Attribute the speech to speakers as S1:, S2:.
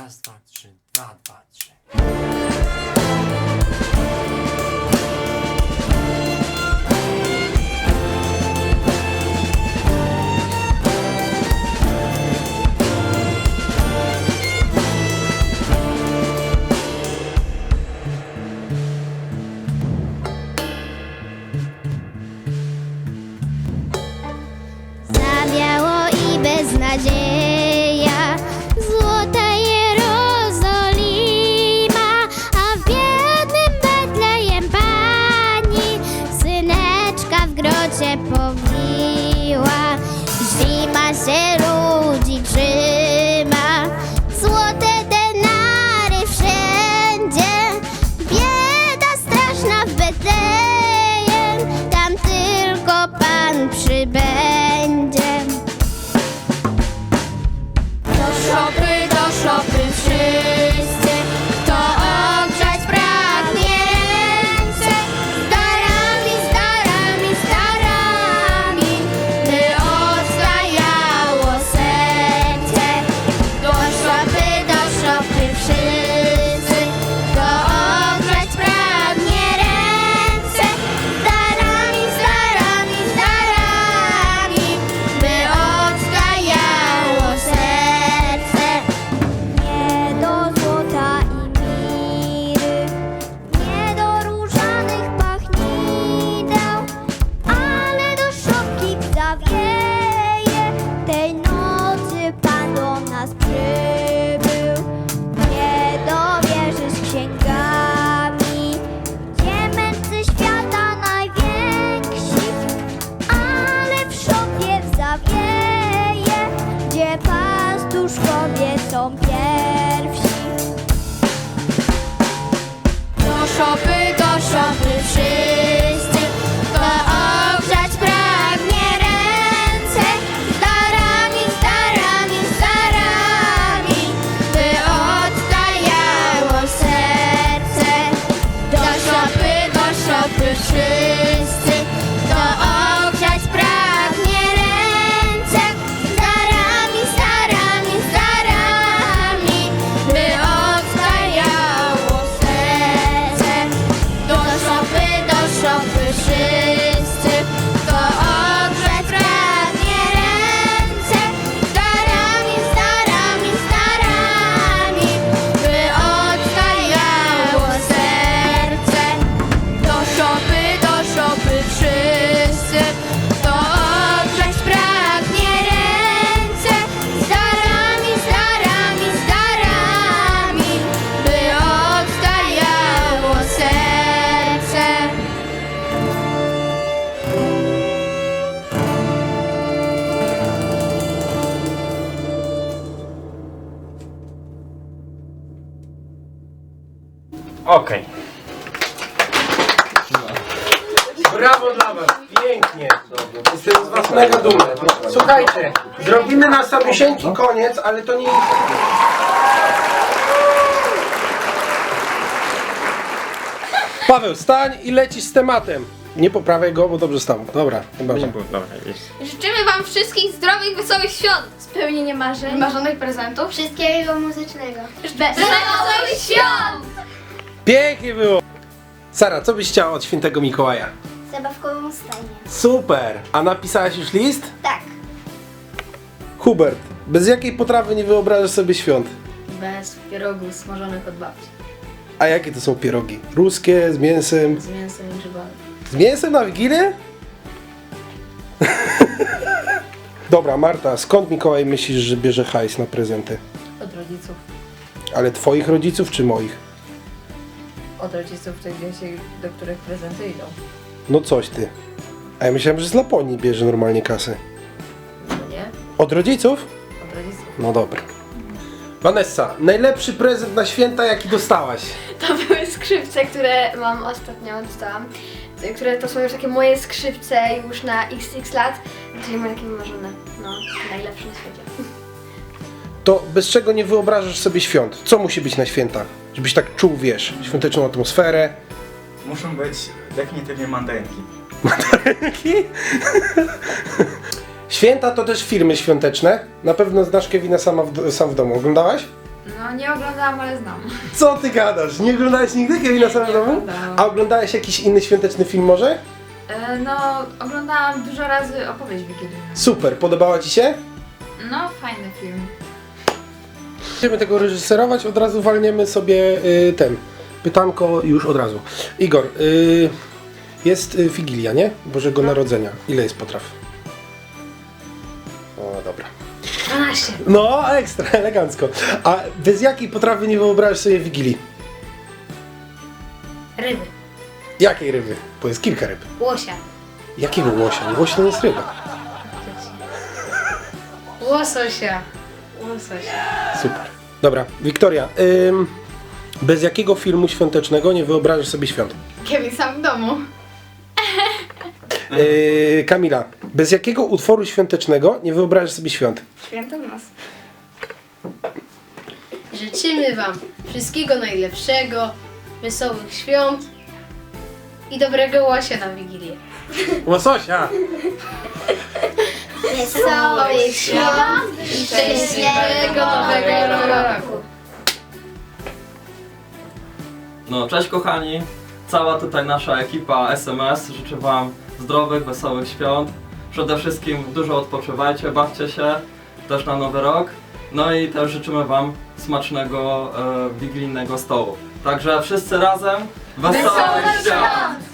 S1: Raz, dwa, trzy, dwa, dwa, trzy.
S2: I beznadzieja, w grocie przybył. Nie do wieży z księgami, gdzie świata najwięksi, ale w szopie zawieje, gdzie pastuszkowie są pierwsi. Do szopy, do szopy wszyscy, szopy
S1: Okej. Brawo dla was, pięknie. Jestem z was mega dumny. Słuchajcie, zrobimy na samysieńki koniec, ale to nie jest... Paweł, stań i lecisz z tematem. Nie poprawiaj go, bo dobrze stał. Dobra, chyba że.
S3: Życzymy Wam wszystkich zdrowych, wesołych świąt! Spełnienie marzeń, marzonych prezentów,
S2: Wszystkiego muzycznego.
S3: wesołych świąt!
S1: Pięknie było. Sara, co byś chciała od świętego Mikołaja?
S2: Zabawkową stajnię.
S1: Super. A napisałaś już list?
S2: Tak.
S1: Hubert, bez jakiej potrawy nie wyobrażasz sobie świąt?
S4: Bez pierogów smażonych od babci.
S1: A jakie to są pierogi? Ruskie, z mięsem?
S4: Z mięsem i grzybami.
S1: Z mięsem na Wigilię? Dobra, Marta, skąd Mikołaj myślisz, że bierze hajs na prezenty?
S4: Od rodziców.
S1: Ale twoich rodziców czy moich?
S4: Od rodziców tych dzieci, do których prezenty idą.
S1: No coś ty. A ja myślałem, że z Laponii bierze normalnie kasę.
S4: No nie?
S1: Od rodziców?
S4: Od rodziców.
S1: No dobra. Vanessa, najlepszy prezent na święta jaki dostałaś?
S3: To były skrzypce, które mam ostatnio dostałam. Które to są już takie moje skrzypce już na xx lat. Czyli moje takie wymarzone. No, najlepsze na świecie.
S1: To bez czego nie wyobrażasz sobie świąt? Co musi być na święta? Żebyś tak czuł, wiesz, świąteczną atmosferę.
S5: Muszą być definitywnie mandarynki.
S1: Święta to też filmy świąteczne. Na pewno znasz Kevina sama w, sam w domu. Oglądałaś?
S2: No nie oglądałam, ale znam.
S1: Co ty gadasz? Nie oglądałeś nigdy Kevina samym domu?
S2: oglądałam.
S1: A oglądałeś jakiś inny świąteczny film może?
S2: E, No, oglądałam dużo razy opowieść wigilijną.
S1: Super, podobała ci się?
S2: No, fajny film.
S1: Będziemy tego reżyserować, od razu walniemy sobie y, ten pytanko już od razu. Igor, y, jest y, Wigilia, nie? Bożego Narodzenia. Ile jest potraw? O, dobra.
S4: 12.
S1: No, ekstra, elegancko. A bez jakiej potrawy nie wyobrażasz sobie Wigilii?
S4: Ryby.
S1: Jakiej ryby? Bo jest kilka ryb.
S4: Łosia.
S1: Jakiego łosia? Łoś to nie jest ryba.
S4: Łososia. Łososia.
S1: Super. Dobra, Wiktoria, ym, bez jakiego filmu świątecznego nie wyobrażasz sobie świąt?
S5: Kevin sam w domu.
S1: Yy, Kamila, bez jakiego utworu świątecznego nie wyobrażasz sobie świąt?
S5: Święto w nas.
S4: Życzymy Wam wszystkiego najlepszego, wesołych świąt i dobrego łosia na Wigilię.
S1: Łososia!
S4: Wesołych świąt i szczęśliwego nowego roku.
S6: No, cześć kochani, cała tutaj nasza ekipa SMS życzę Wam zdrowych, wesołych świąt. Przede wszystkim dużo odpoczywajcie, bawcie się też na nowy rok. No i też życzymy Wam smacznego e, wigilijnego stołu. Także wszyscy razem wesołych świąt!